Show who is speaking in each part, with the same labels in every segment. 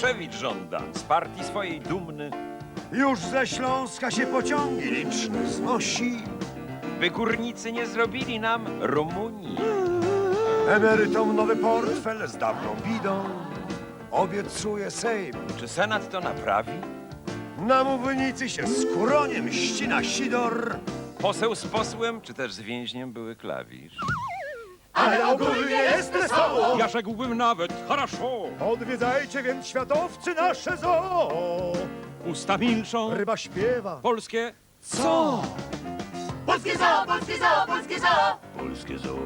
Speaker 1: Cimoszewicz żąda, z partii swojej dumny,
Speaker 2: Już ze Śląska się pociągi liczne znosi.
Speaker 1: by górnicy nie zrobili nam Rumunii.
Speaker 2: Emerytom nowy portfel z dawną bidą. Obiecuje Sejm.
Speaker 1: Czy Senat to naprawi?
Speaker 2: Na mównicy się z kuroniem ścina Sidor.
Speaker 1: Poseł z posłem, czy też z więźniem były klawisz?
Speaker 2: Ale ogólnie jest wesoło.
Speaker 1: Ja rzekłbym nawet, хорошо.
Speaker 2: Odwiedzajcie więc światowcy nasze zoo.
Speaker 1: Usta milczą,
Speaker 2: Ryba śpiewa.
Speaker 1: polskie
Speaker 2: Co?
Speaker 3: Polskie zoo, polskie zoo, polskie zoo,
Speaker 2: Polskie zoo.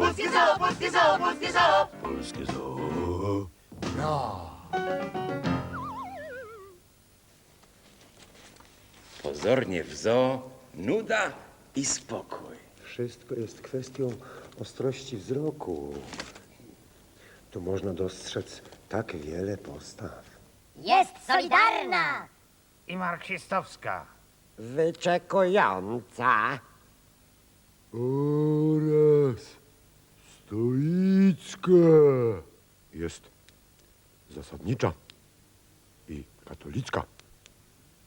Speaker 3: polskie zoo, polskie zoo, polskie zoo.
Speaker 2: Polskie zoo.
Speaker 1: Pozornie w zoo, nuda i spokój.
Speaker 4: Wszystko jest kwestią ostrości wzroku. Tu można dostrzec tak wiele postaw.
Speaker 5: Jest solidarna!
Speaker 6: i marksistowska.
Speaker 4: Wyczekująca. Oraz stoicka. Jest zasadnicza i katolicka.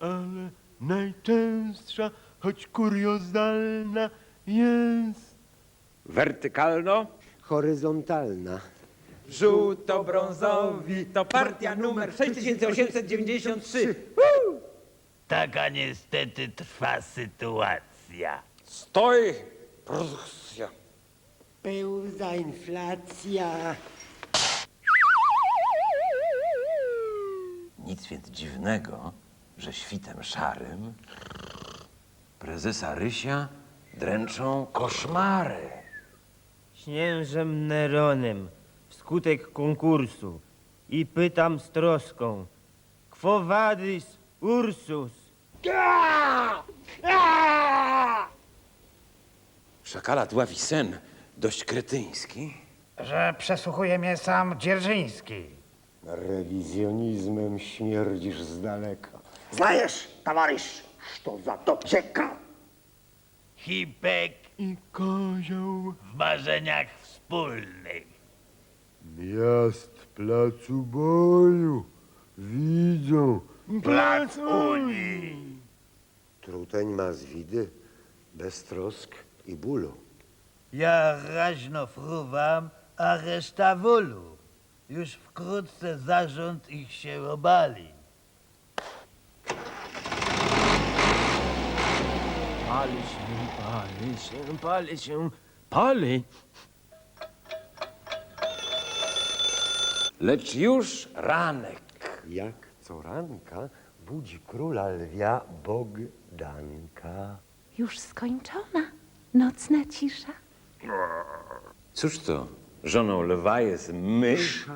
Speaker 2: Ale najczęstsza, choć kuriozalna jest.
Speaker 1: Wertykalno,
Speaker 4: Horyzontalna.
Speaker 1: żółto-brązowi, to partia numer 6893.
Speaker 6: Taka niestety trwa sytuacja.
Speaker 1: Stoj, produkcja.
Speaker 4: Pełza inflacja.
Speaker 1: Nic więc dziwnego, że świtem szarym prezesa Rysia dręczą koszmary.
Speaker 7: księżem Neronem wskutek konkursu i pytam z troską Quo vadis Ursus?
Speaker 1: Szakala dławi sen, dość kretyński.
Speaker 6: Że przesłuchuje mnie sam Dzierżyński.
Speaker 4: Rewizjonizmem śmierdzisz z daleka.
Speaker 8: Знаешь, товарищ, что за то czeka?
Speaker 6: Hipek
Speaker 2: I kozioł.
Speaker 6: w marzeniach wspólnych.
Speaker 4: Miast placu boju widzą.
Speaker 6: Plac Unii.
Speaker 4: Truteń ma zwidy, beztrosk i bólu.
Speaker 9: Ja raźno fruwam, a reszta wolu. Już wkrótce zarząd ich się obali.
Speaker 7: Pali się, pali się, pali się, pali.
Speaker 1: Lecz już ranek.
Speaker 4: Jak co ranka budzi króla lwia Bogdanka.
Speaker 5: Już skończona nocna cisza.
Speaker 1: Cóż to, żoną lwa jest mysz?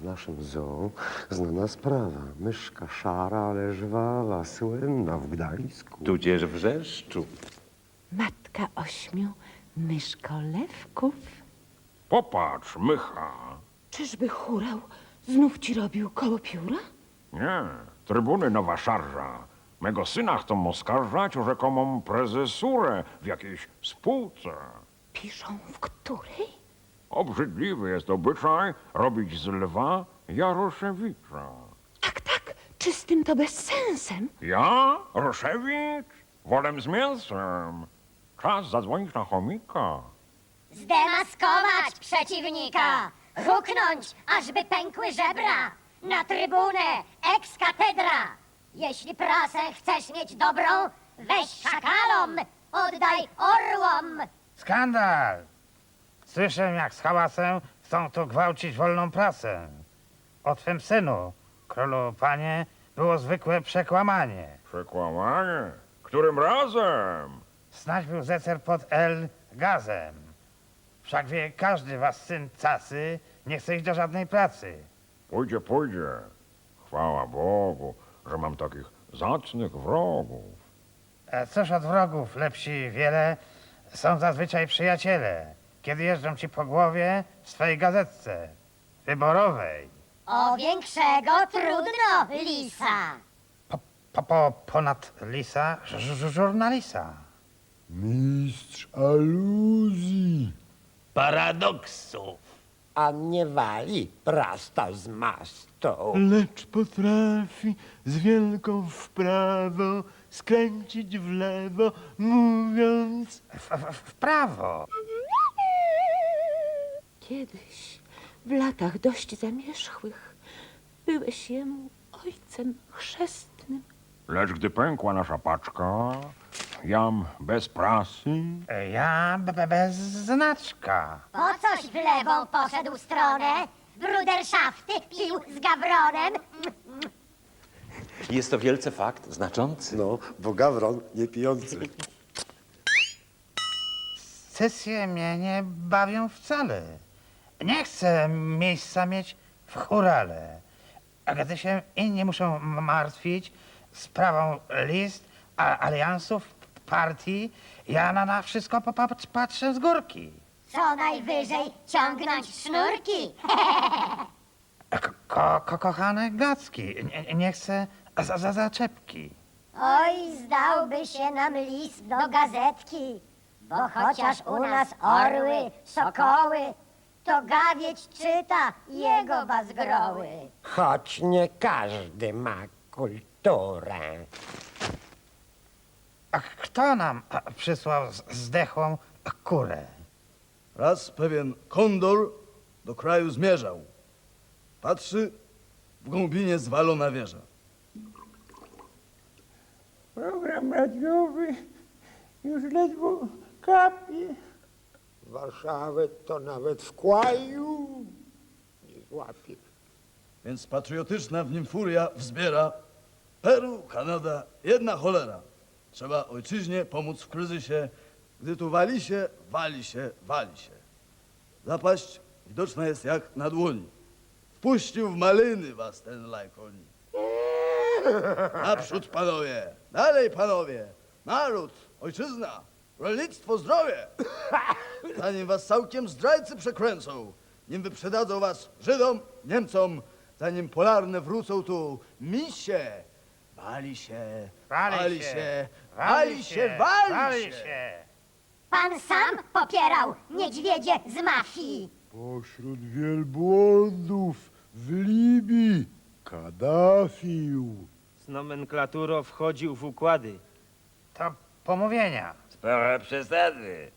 Speaker 4: W naszym zoo znana sprawa. Myszka szara, ale żwawa, słynna w Gdańsku.
Speaker 1: Tudzież wrzeszczu.
Speaker 5: Matka ośmiu myszkolewków.
Speaker 10: Popatrz, mycha.
Speaker 5: Czyżby hurał znów ci robił koło pióra?
Speaker 10: Nie, trybuny nowa szarża. Mego syna chcą oskarżać o rzekomą prezesurę w jakiejś spółce.
Speaker 5: Piszą w której?
Speaker 10: Obrzydliwy jest obyczaj robić z lwa Jaroszewicza.
Speaker 5: Tak, tak, czystym to bezsensem.
Speaker 10: Ja? Roszewicz? Wolę z mięsem. Czas zadzwonić na chomika.
Speaker 5: Zdemaskować przeciwnika! Huknąć, ażby pękły żebra! Na trybunę, ex katedra! Jeśli prasę chcesz mieć dobrą, weź szakalom, oddaj orłom!
Speaker 6: Skandal! Słyszę, jak z hałasem chcą tu gwałcić wolną prasę. O twym synu, królu panie, było zwykłe przekłamanie.
Speaker 10: Przekłamanie? Którym razem?
Speaker 6: Snać był zecer pod L gazem. Wszak wie każdy was syn casy, nie chce iść do żadnej pracy.
Speaker 10: Pójdzie, pójdzie. Chwała Bogu, że mam takich zacnych wrogów.
Speaker 6: E, Cóż od wrogów, lepsi wiele, są zazwyczaj przyjaciele, kiedy jeżdżą ci po głowie w swojej gazetce wyborowej.
Speaker 5: O większego trudno, lisa!
Speaker 6: Po, po, po, ponad lisa, ż, ż, żurnalista.
Speaker 4: Mistrz aluzji.
Speaker 9: Paradoksów.
Speaker 8: a nie wali prosto z mostu.
Speaker 7: Lecz potrafi z wielką wprawą skręcić w lewo, mówiąc
Speaker 6: W, w, w prawo.
Speaker 5: Kiedyś, w latach dość zamierzchłych, byłeś jemu ojcem chrzestnym.
Speaker 10: Lecz gdy pękła nasza paczka, jam bez prasy,
Speaker 6: Ja be, be, bez znaczka.
Speaker 3: Po coś w lewą poszedł stronę. Bruderszafty pił z gawronem.
Speaker 1: Jest to wielce fakt, znaczący.
Speaker 4: No, bo gawron nie pijący.
Speaker 6: Sesje mnie nie bawią wcale. Nie chcę miejsca mieć w chórale. A gdy się inni muszą martwić sprawą list, a, aliansów, partii, ja na, na wszystko popatrz- patrzę z górki.
Speaker 3: Co najwyżej ciągnąć sznurki.
Speaker 6: Ko, ko, ko, kochane Gacki, nie, nie chcę za, za zaczepki.
Speaker 3: Oj, zdałby się nam list do gazetki. Bo chociaż u nas orły, sokoły, to gawieć czyta jego bazgroły.
Speaker 8: Choć nie każdy ma kulturę.
Speaker 6: A kto nam przysłał z- zdechłą kurę?
Speaker 9: Raz pewien kondor do kraju zmierzał. Patrzy, w głębinie zwalona wieża.
Speaker 7: program radiowy już ledwo kapie.
Speaker 8: Warszawy to nawet w kłaju nie złapie.
Speaker 9: Więc patriotyczna w nim furia wzbiera Peru, Kanada, jedna cholera. Trzeba ojczyźnie pomóc w kryzysie, gdy tu wali się, wali się, wali się. Zapaść widoczna jest jak na dłoni. Wpuścił w maliny was ten lajkoń. Naprzód panowie, dalej panowie, naród, ojczyzna, rolnictwo, zdrowie. Zanim was całkiem zdrajcy przekręcą, nim wyprzedadzą was Żydom, Niemcom, zanim polarne wrócą tu misie, wali się, wali się, wali się, wali się.
Speaker 3: Pan sam popierał niedźwiedzie z mafii.
Speaker 7: Pośród wielbłądów w Libii Kaddafiu.
Speaker 11: Z nomenklaturą wchodził w układy.
Speaker 6: To pomówienia.
Speaker 1: Spore przesady.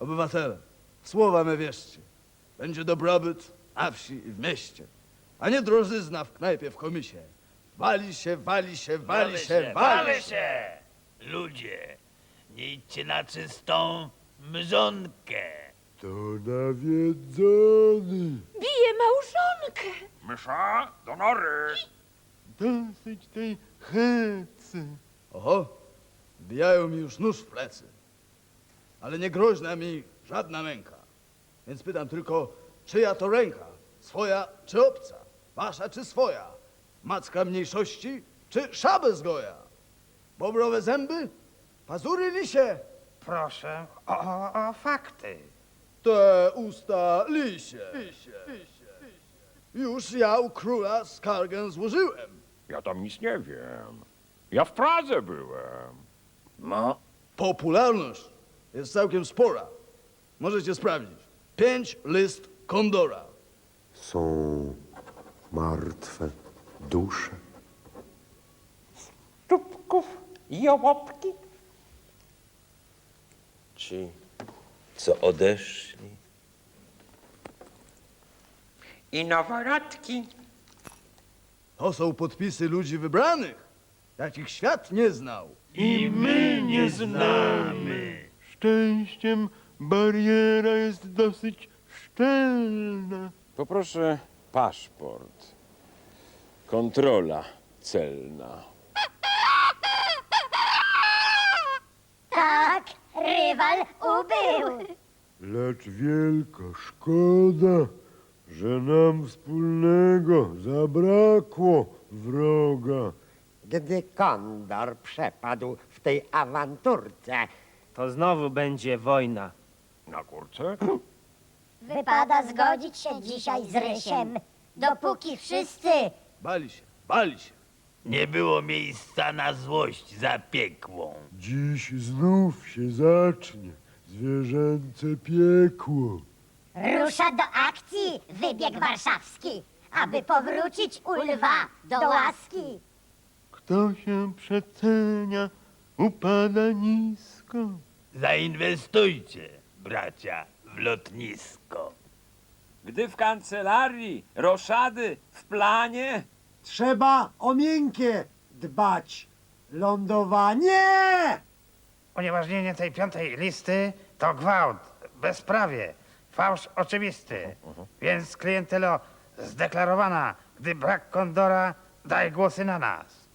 Speaker 9: Obywatele, słowa me wierzcie. Będzie dobrobyt na wsi i w mieście, a nie drożyzna w knajpie w komisie. Wali się, wali się, wali się, wali się.
Speaker 2: Ludzie, nie idźcie na czystą mrzonkę.
Speaker 7: To nawiedzony.
Speaker 5: Bije małżonkę!
Speaker 10: mysza do nory.
Speaker 7: Dosyć tej hecy.
Speaker 9: Oho, wbijają mi już nóż w plecy. Ale nie groźna mi żadna męka. Więc pytam tylko, czyja to ręka? Swoja czy obca? Wasza czy swoja? Macka mniejszości czy szabę zgoja? Bobrowe zęby? Pazury lisie?
Speaker 6: Proszę o, o, o fakty.
Speaker 9: Te usta lisie. lisie. Już ja u króla skargę złożyłem.
Speaker 10: Ja tam nic nie wiem. Ja w Pradze byłem.
Speaker 1: Mo,
Speaker 9: Popularność jest całkiem spora. Możecie sprawdzić. Pięć list kondora.
Speaker 4: Są martwe dusze.
Speaker 1: czubków i owopki. Ci, co odeszli. I noworodki.
Speaker 9: To są podpisy ludzi wybranych, jakich świat nie znał.
Speaker 7: I my nie znamy. Szczęściem bariera jest dosyć szczelna.
Speaker 1: Poproszę paszport. Kontrola celna.
Speaker 3: Tak, rywal ubył.
Speaker 7: Lecz wielka szkoda, że nam wspólnego zabrakło wroga.
Speaker 8: Gdy kondor przepadł w tej awanturce,
Speaker 11: To znowu będzie wojna.
Speaker 10: Na górce?
Speaker 3: Wypada zgodzić się dzisiaj z Rysiem, dopóki wszyscy
Speaker 9: Bali się, bali się.
Speaker 2: Nie było miejsca na złość zapiekłą.
Speaker 7: Dziś znów się zacznie zwierzęce piekło.
Speaker 3: Rusza do akcji wybieg warszawski, aby powrócić u lwa do łaski.
Speaker 7: Kto się przecenia, upada nisko.
Speaker 2: Zainwestujcie, bracia, w lotnisko.
Speaker 1: Gdy w kancelarii roszady w planie,
Speaker 8: Trzeba o miękkie dbać. Lądowanie!
Speaker 6: Unieważnienie tej piątej listy to gwałt, bezprawie, fałsz oczywisty. Więc klientelo zdeklarowana, gdy brak kondora, daj głosy na nas.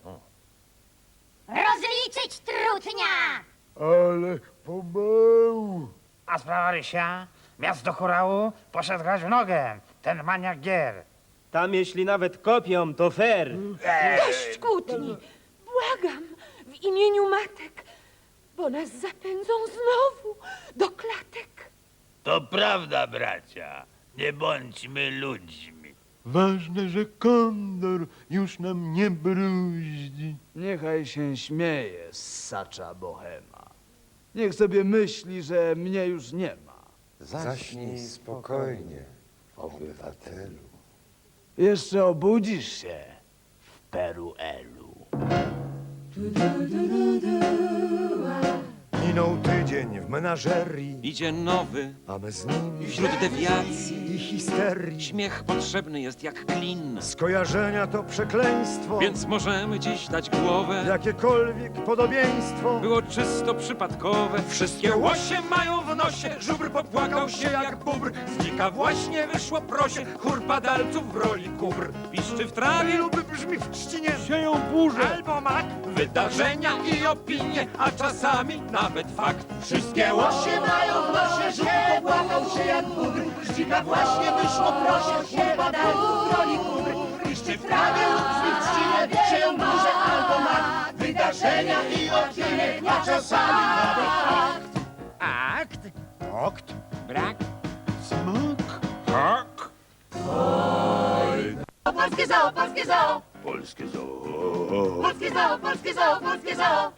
Speaker 3: Rozliczyć trutnia!
Speaker 9: Ale pomył.
Speaker 6: A sprawa Rysia, miasto chorału, poszedł grać w nogę, ten maniak gier.
Speaker 11: Tam jeśli nawet kopią, to fair.
Speaker 5: Dość kłótni! Błagam, w imieniu matek, bo nas zapędzą znowu do klatek.
Speaker 2: To prawda, bracia. Nie bądźmy ludźmi.
Speaker 7: Ważne, że kondor już nam nie bruździ.
Speaker 9: Niechaj się śmieje, sacza bohema. Niech sobie myśli, że mnie już nie ma.
Speaker 4: Zaśnij spokojnie, obywatelu.
Speaker 9: Jeszcze obudzisz się w Peruelu.
Speaker 2: Minął tydzień w menażerii,
Speaker 1: idzie nowy
Speaker 2: a my z nim
Speaker 1: wśród dewiacji.
Speaker 2: i histerii.
Speaker 1: Śmiech potrzebny jest jak klin,
Speaker 2: Skojarzenia to przekleństwo,
Speaker 1: więc możemy dziś dać głowę.
Speaker 2: jakiekolwiek podobieństwo.
Speaker 1: Było czysto przypadkowe. Wszystkie łosie mają w nosie. Żubr popłakał się jak bóbr. Z dzika właśnie wyszło prosie. Chór padalców w roli kubr. Piszczy w trawie lub brzmi w trzcinie. Sieją burzę. Albo mak. Wydarzenia i opinie, a czasami nawet fakt. Wszystkie łosie mają w nosie. Żubr popłakał się jak. Z dzika właśnie wyszło. Chór padalców w roli kubr. Piszczy w trawie lub trzcinie. Sieją burzę albo mak. Wydarzenia i opinie, a czasami nawet fakt. Akt?
Speaker 2: Okt.
Speaker 1: Brak?
Speaker 7: Smok?
Speaker 10: Tak?
Speaker 3: Polskie zoo, polskie zoo!
Speaker 2: Polskie zoo.
Speaker 3: Polskie zoo, polskie zoo, polskie zoo!